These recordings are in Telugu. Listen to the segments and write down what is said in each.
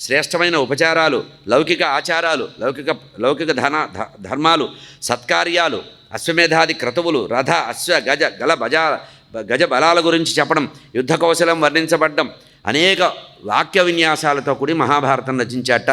శ్రేష్టమైన ఉపచారాలు లౌకిక ఆచారాలు లౌకిక లౌకిక ధన ధర్మాలు సత్కార్యాలు అశ్వమేధాది క్రతువులు రథ అశ్వ గజ గల బజా గజ బలాల గురించి చెప్పడం యుద్ధ కౌశలం వర్ణించబడ్డం అనేక వాక్య విన్యాసాలతో కూడి మహాభారతం రచించాట.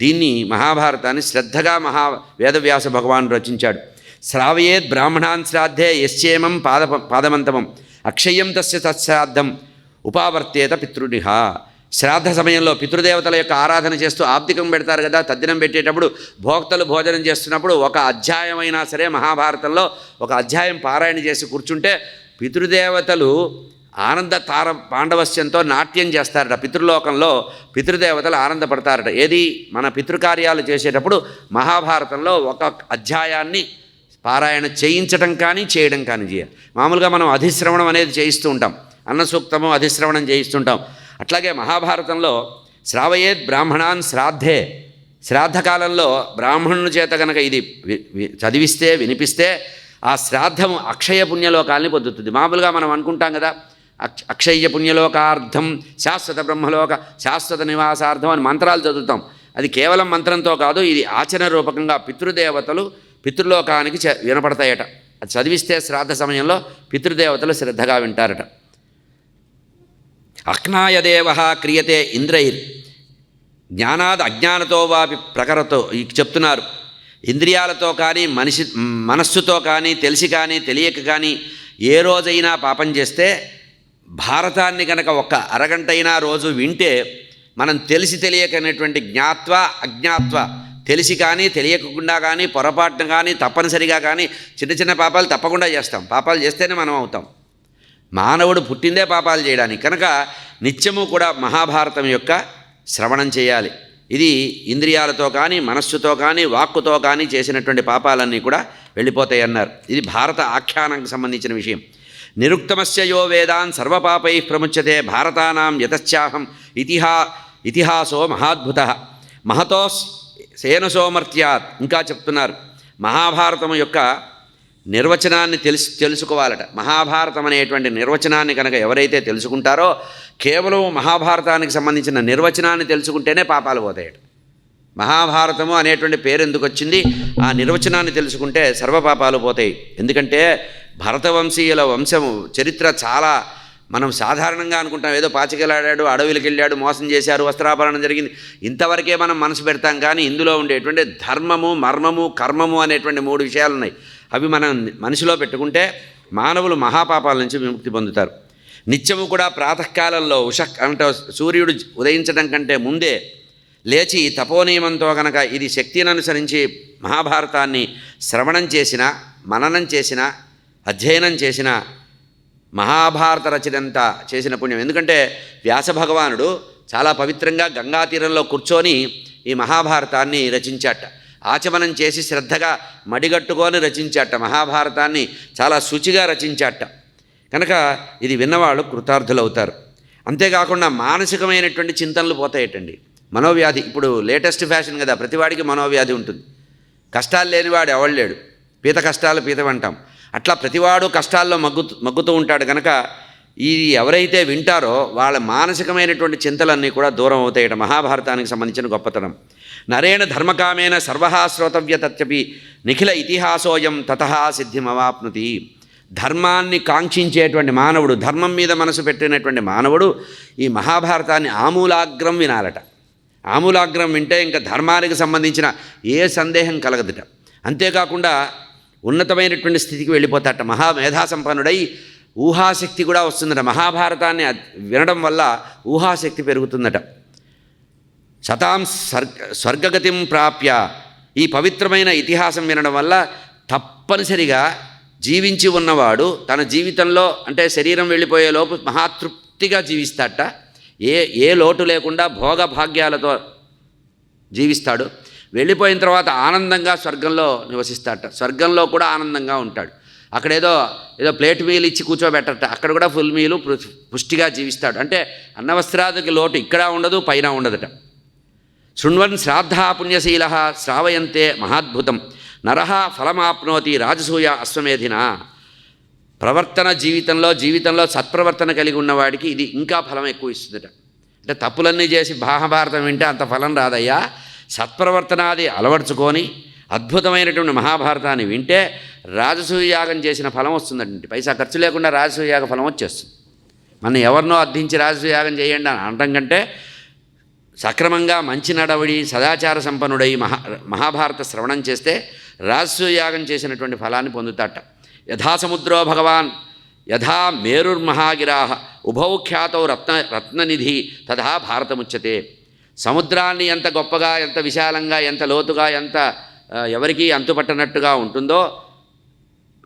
దీన్ని మహాభారతాన్ని శ్రద్ధగా మహా వేదవ్యాస భగవాన్ రచించాడు. శ్రావయేద్ బ్రాహ్మణాన్ శ్రాద్ధే యశ్చేమం పాద పాదమంతమం అక్షయం తస్య తత్శ్రాద్ధం ఉపావర్తేత పితృనిహ. శ్రాద్ధ సమయంలో పితృదేవతల యొక్క ఆరాధన చేస్తూ ఆబ్దికం పెడతారు కదా తద్దినం పెట్టేటప్పుడు భోక్తలు భోజనం చేస్తున్నప్పుడు ఒక అధ్యాయం అయినా సరే మహాభారతంలో ఒక అధ్యాయం పారాయణ చేసి కూర్చుంటే పితృదేవతలు ఆనంద తార పాండవస్యంతో నాట్యం చేస్తారట. పితృలోకంలో పితృదేవతలు ఆనందపడతారట. ఏది? మన పితృకార్యాలు చేసేటప్పుడు మహాభారతంలో ఒక అధ్యాయాన్ని పారాయణ చేయించడం కానీ చేయడం కానీ చేయాలి. మామూలుగా మనం అధిశ్రవణం అనేది చేయిస్తూ ఉంటాం. అన్న సూక్తము అధిశ్రవణం చేయిస్తుంటాం. అట్లాగే మహాభారతంలో శ్రావయేద్ బ్రాహ్మణాన్ శ్రాద్ధే. శ్రాద్ధకాలంలో బ్రాహ్మణుని చేత కనుక ఇది వి- వి- చదివిస్తే వినిపిస్తే ఆ శ్రాద్ధము అక్షయ పుణ్యలోకాల్ని పొందుతుంది. మామూలుగా మనం అనుకుంటాం కదా అక్ష అక్షయ పుణ్యలోకార్థం శాశ్వత బ్రహ్మలోక శాశ్వత నివాసార్థం అని మంత్రాలు చదువుతాం. అది కేవలం మంత్రంతో కాదు ఇది ఆచరణ రూపకంగా పితృదేవతలు పితృలోకానికి చ- వినపడతాయట. అది చదివిస్తే శ్రాద్ధ సమయంలో పితృదేవతలు శ్రద్ధగా వింటారట. అక్నాయదేవ క్రియతే ఇంద్రైర్. జ్ఞానాద్ అజ్ఞానతో వాపి ప్రకరతో చెప్తున్నారు. ఇంద్రియాలతో కానీ మనిషి మనస్సుతో కానీ తెలిసి కానీ తెలియక కానీ ఏ రోజైనా పాపం చేస్తే భారతాన్ని కనుక ఒక్క అరగంట అయినా రోజు వింటే మనం తెలిసి తెలియకనేటువంటి జ్ఞాత్వ అజ్ఞాత్వ. తెలిసి కానీ తెలియకుండా కానీ పొరపాటున కానీ తప్పనిసరిగా కానీ చిన్న చిన్న పాపాలు తప్పకుండా చేస్తాం. పాపాలు చేస్తేనే మనం అవుతాం. మానవుడు పుట్టిందే పాపాలు చేయడానికి. కనుక నిత్యము కూడా మహాభారతం యొక్క శ్రవణం చేయాలి. ఇది ఇంద్రియాలతో కానీ మనస్సుతో కానీ వాక్కుతో కానీ చేసినటువంటి పాపాలన్నీ కూడా వెళ్ళిపోతాయి అన్నారు. ఇది భారత ఆఖ్యానానికి సంబంధించిన విషయం. నిరుక్తమస్య యో వేదాన్ సర్వపాపై ప్రముచ్యతే భారతానాం యతశ్చాహం ఇతిహా ఇతిహాసో మహాద్భుత. మహతో సేనసోమర్త్యాత్ ఇంకా చెప్తున్నారు. మహాభారతం యొక్క నిర్వచనాన్ని తెలుసు తెలుసుకోవాలట. మహాభారతం అనేటువంటి నిర్వచనాన్ని కనుక ఎవరైతే తెలుసుకుంటారో కేవలం మహాభారతానికి సంబంధించిన నిర్వచనాన్ని తెలుసుకుంటేనే పాపాలు పోతాయట. మహాభారతము అనేటువంటి పేరు ఎందుకు వచ్చింది? ఆ నిర్వచనాన్ని తెలుసుకుంటే సర్వపాపాలు పోతాయి. ఎందుకంటే భరతవంశీయుల వంశము చరిత్ర చాలా మనం సాధారణంగా అనుకుంటాం ఏదో పాచికెళ్ళాడాడు అడవులకు వెళ్ళాడు మోసం చేశారు వస్త్రాపరణం జరిగింది. ఇంతవరకే మనం మనసు పెడతాం కానీ ఇందులో ఉండేటువంటి ధర్మము మర్మము కర్మము అనేటువంటి మూడు విషయాలు ఉన్నాయి అవి మనం మనసులో పెట్టుకుంటే మానవులు మహాపాపాల నుంచి విముక్తి పొందుతారు. నిత్యము కూడా ప్రాతకాలంలో ఉష అంటే సూర్యుడు ఉదయించడం కంటే ముందే లేచి తపోనియమంతో గనక ఇది శక్తిని అనుసరించి మహాభారతాన్ని శ్రవణం చేసిన మననం చేసిన అధ్యయనం చేసిన మహాభారత రచనంతా చేసిన పుణ్యం. ఎందుకంటే వ్యాస భగవానుడు చాలా పవిత్రంగా గంగా తీరంలో కూర్చొని ఈ మహాభారతాన్ని రచించాట. ఆచమనం చేసి శ్రద్ధగా మడిగట్టుకొని రచించాట. మహాభారతాన్ని చాలా శుచిగా రచించాట. కనుక ఇది విన్నవాళ్ళు కృతార్థులవుతారు. అంతేకాకుండా మానసికమైనటువంటి చింతనలు పోతాయటండి. మనోవ్యాధి ఇప్పుడు లేటెస్ట్ ఫ్యాషన్ కదా ప్రతివాడికి మనోవ్యాధి ఉంటుంది. కష్టాలు లేనివాడు ఎవడు లేడు? పీత కష్టాలు పీతమంటాం. అట్లా ప్రతివాడు కష్టాల్లో మగ్గుతూ మగ్గుతూ ఉంటాడు కనుక ఇది ఎవరైతే వింటారో వాళ్ళ మానసికమైనటువంటి చింతలన్నీ కూడా దూరం అవుతాయట. మహాభారతానికి సంబంధించిన గొప్పతనం. నరేణ ధర్మకామేన సర్వహా శ్రోతవ్య తత్యపి నిఖిల ఇతిహాసోయం తత సిద్ధిమవాప్నుతి. ధర్మాన్ని కాంక్షించేటువంటి మానవుడు ధర్మం మీద మనసు పెట్టినటువంటి మానవుడు ఈ మహాభారతాన్ని ఆమూలాగ్రం వినాలట. ఆమూలాగ్రం వింటే ఇంకా ధర్మానికి సంబంధించిన ఏ సందేహం కలగదుట. అంతేకాకుండా ఉన్నతమైనటువంటి స్థితికి వెళ్ళిపోతాట. మహా మేధాసంపన్నుడై ఊహాశక్తి కూడా వస్తుందట. మహాభారతాన్ని వినడం వల్ల ఊహాశక్తి పెరుగుతుందట. సతాం స్వర్గ స్వర్గగతిం ప్రాప్య. ఈ పవిత్రమైన ఇతిహాసం వినడం వల్ల తప్పనిసరిగా జీవించి ఉన్నవాడు తన జీవితంలో అంటే శరీరం వెళ్ళిపోయే లోపు మహాతృప్తిగా జీవిస్తాట ఏ ఏ లోటు లేకుండా భోగ భాగ్యాలతో జీవిస్తాడు. వెళ్ళిపోయిన తర్వాత ఆనందంగా స్వర్గంలో నివసిస్తాడట. స్వర్గంలో కూడా ఆనందంగా ఉంటాడు. అక్కడేదో ఏదో ప్లేట్ మీల్ ఇచ్చి కూర్చోబెట్టట. అక్కడ కూడా ఫుల్ మీలు పుష్టిగా జీవిస్తాడు. అంటే అన్నవస్త్రాదికి లోటు ఇక్కడ ఉండదు పైన ఉండదట. శృణ్వన్ శ్రాద్ధా పుణ్యశీల శ్రావయంతే మహాద్భుతం. నరహ ఫలమాప్నోతి రాజసూయ అశ్వమేధిన. ప్రవర్తన జీవితంలో జీవితంలో సత్ప్రవర్తన కలిగి ఉన్నవాడికి ఇది ఇంకా ఫలం ఎక్కువ ఇస్తుందట. అంటే తప్పులన్నీ చేసి మహాభారతం వింటే అంత ఫలం రాదయ్యా. సత్ప్రవర్తనాది అలవర్చుకొని అద్భుతమైనటువంటి మహాభారతాన్ని వింటే రాజసూయ యాగం చేసిన ఫలం వస్తుందండి. పైసా ఖర్చు లేకుండా రాజసూయ యాగ ఫలం వచ్చేస్తుంది. మనం ఎవరినో అర్థించి రాజసూయాగం చేయండి అని అనడం కంటే సక్రమంగా మంచి నడవడి సదాచార సంపన్నుడై మహా మహాభారత శ్రవణం చేస్తే రాజసూయాగం చేసినటువంటి ఫలాన్ని పొందుతాట. యథాసముద్రో భగవాన్ యథా మేరుర్మహాగిరాహ ఉభౌ ఖ్యాతౌ రత్న రత్ననిధి తథా భారతముచ్యతే. సముద్రాన్ని ఎంత గొప్పగా ఎంత విశాలంగా ఎంత లోతుగా ఎంత ఎవరికి ఎవరికీ అంతుపట్టనట్టుగా ఉంటుందో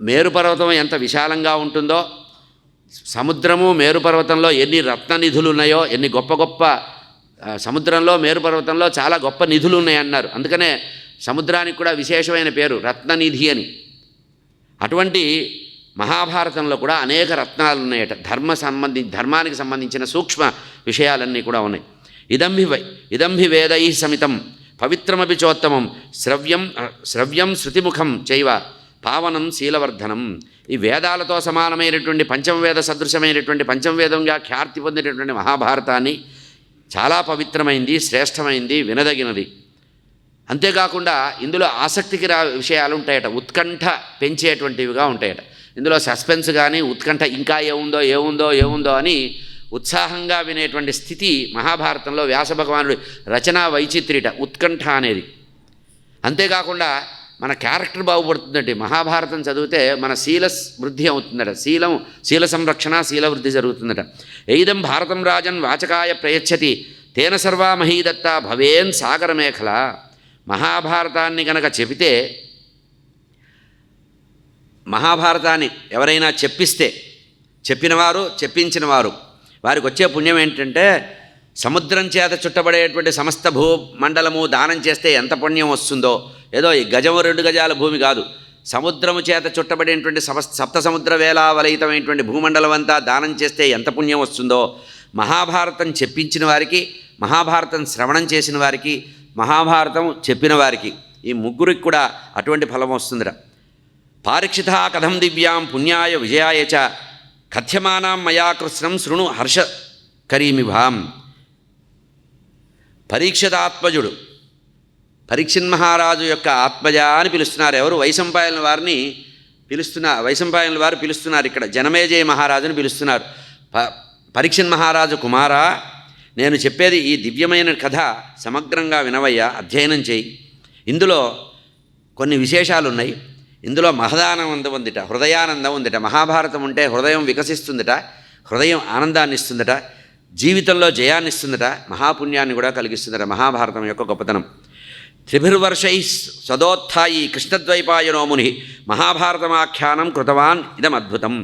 మేరుపర్వతం ఎంత విశాలంగా ఉంటుందో సముద్రము మేరుపర్వతంలో ఎన్ని రత్న నిధులు ఉన్నాయో ఎన్ని గొప్ప గొప్ప సముద్రంలో మేరుపర్వతంలో చాలా గొప్ప నిధులు ఉన్నాయన్నారు అందుకనే సముద్రానికి కూడా విశేషమైన పేరు రత్ననిధి అని. అటువంటి మహాభారతంలో కూడా అనేక రత్నాలు ఉన్నాయట ధర్మ సంబంధి ధర్మానికి సంబంధించిన సూక్ష్మ విషయాలన్నీ కూడా ఉన్నాయి. ఇదంభి వై ఇదంభి వేదై సమితం పవిత్రమపి చోత్తమం శ్రవ్యం శ్రవ్యం శృతిముఖం చైవ పావనం శీలవర్ధనం. ఈ వేదాలతో సమానమైనటువంటి పంచమవేద సదృశమైనటువంటి పంచమవేదంగా ఖ్యాతి పొందినటువంటి మహాభారతాన్ని చాలా పవిత్రమైంది శ్రేష్టమైంది వినదగినది. అంతేకాకుండా ఇందులో ఆసక్తికి రా విషయాలు ఉంటాయట. ఉత్కంఠ పెంచేటువంటివిగా ఉంటాయట. ఇందులో సస్పెన్స్ కానీ ఉత్కంఠ ఇంకా ఏముందో ఏముందో ఏముందో అని ఉత్సాహంగా వినేటువంటి స్థితి మహాభారతంలో వ్యాస భగవానుడి రచనా వైచిత్రిట ఉత్కంఠ అనేది. అంతేకాకుండా మన క్యారెక్టర్ బాగుపడుతుందండి. మహాభారతం చదివితే మన శీల వృద్ధి అవుతుందట. శీలం శీల సంరక్షణ శీల వృద్ధి జరుగుతుందట. ఎయిదం భారతం రాజన్ వాచకాయ ప్రయచ్చతి. తేన సర్వా మహీదత్త భవేన్ సాగరమేఖల మహాభారతాన్ని గనక చెబితే మహాభారతాన్ని ఎవరైనా చెప్పిస్తే చెప్పినవారు చెప్పించినవారు వారికి వచ్చే పుణ్యం ఏంటంటే సముద్రం చేత చుట్టబడేటువంటి సమస్త భూ మండలము దానం చేస్తే ఎంత పుణ్యం వస్తుందో ఏదో ఈ గజము రెండు గజాల భూమి కాదు. సముద్రము చేత చుట్టబడినటువంటి సప్త సముద్ర వేలావలయితమైనటువంటి భూమండలం అంతా దానం చేస్తే ఎంత పుణ్యం వస్తుందో మహాభారతం చెప్పించిన వారికి మహాభారతం శ్రవణం చేసిన వారికి మహాభారతం చెప్పిన వారికి ఈ ముగ్గురికి కూడా అటువంటి ఫలం వస్తుందిరా. పారీక్షిత కథం దివ్యాం పుణ్యాయ విజయాయ చ కథ్యమానాం మయా కృష్ణం శృణు హర్ష కరీమిభాం. పరీక్షితాత్మజుడు పరీక్షన్ మహారాజు యొక్క ఆత్మజ అని పిలుస్తున్నారు. ఎవరు? వైశంపాయన వారిని పిలుస్తున్న వైశంపాయన వారు పిలుస్తున్నారు ఇక్కడ. జనమేజయ మహారాజుని పిలుస్తున్నారు. ప పరీక్షన్ మహారాజు కుమారా నేను చెప్పేది ఈ దివ్యమైన కథ సమగ్రంగా వినవయ్యా అధ్యయనం చేయి. ఇందులో కొన్ని విశేషాలు ఉన్నాయి ఇందులో మహదానందం ఉందిట హృదయానందం ఉందిట మహాభారతం ఉంటే హృదయం వికసిస్తుందిట హృదయం ఆనందాన్ని ఇస్తుందట జీవితంలో జయాన్ని ఇస్తుందట మహాపుణ్యాన్ని కూడా కలిగిస్తుందట మహాభారతం యొక్క గొప్పతనం. త్రిభిర్వర్షై సదోత్థాయి కృష్ణద్వైపాయనో ముని మహాభారతమాఖ్యానం కృతవాన్ ఇదమద్భుతం